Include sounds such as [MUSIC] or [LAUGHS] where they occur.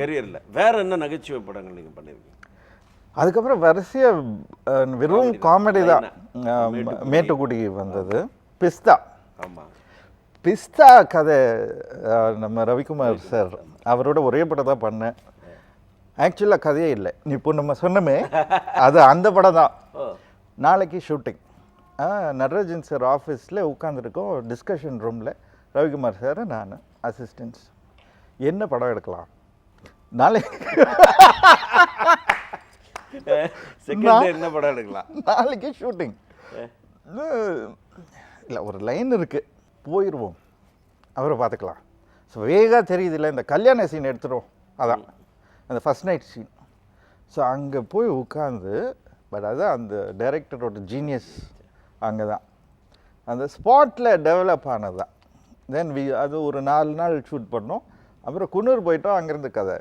கெரியரில். வேற என்ன நகைச்சுவை படங்கள் நீங்கள் பண்ணியிருக்கீங்க அதுக்கப்புறம் வரிசையாக வெறும் காமெடி தான். மேட்டுக்குடி வந்தது. பிஸ்தா. ஆமாம் பிஸ்தா கதை நம்ம ரவிக்குமார் சார் அவரோட ஒரே படம் தான் பண்ணேன். ஆக்சுவலாக கதையே இல்லை. இப்போ நம்ம சொன்னோமே அது அந்த படம் தான். நாளைக்கு ஷூட்டிங். நடராஜன் சார் ஆஃபீஸில் உட்காந்துருக்கோம் டிஸ்கஷன் ரூமில் ரவிக்குமார் சார் நான் அசிஸ்டன்ஸ் என்ன படம் எடுக்கலாம்? நாளைக்கு செகண்ட் [LAUGHS] என்ன படம் எடுக்கலாம்? நாளைக்கு ஷூட்டிங் இல்லை ஒரு லைன் இருக்குது போயிடுவோம் அவரை பார்த்துக்கலாம். ஸோ வேகா தெரியுதுல்ல இந்த கல்யாண சீன் எடுத்துருவோம். அதான். அந்த ஃபஸ்ட் நைட் சீன் ஸோ அங்கே போய் உட்காந்து பட் அதான் அந்த டைரக்டரோட ஜீனியஸ் அங்கே தான் அந்த ஸ்பாட்டில் டெவலப் ஆனது தான் தென் வி அது ஒரு நாலு நாள் ஷூட் பண்ணோம். அப்புறம் குன்னூர் போயிட்டோம் அங்கேருந்து கதை.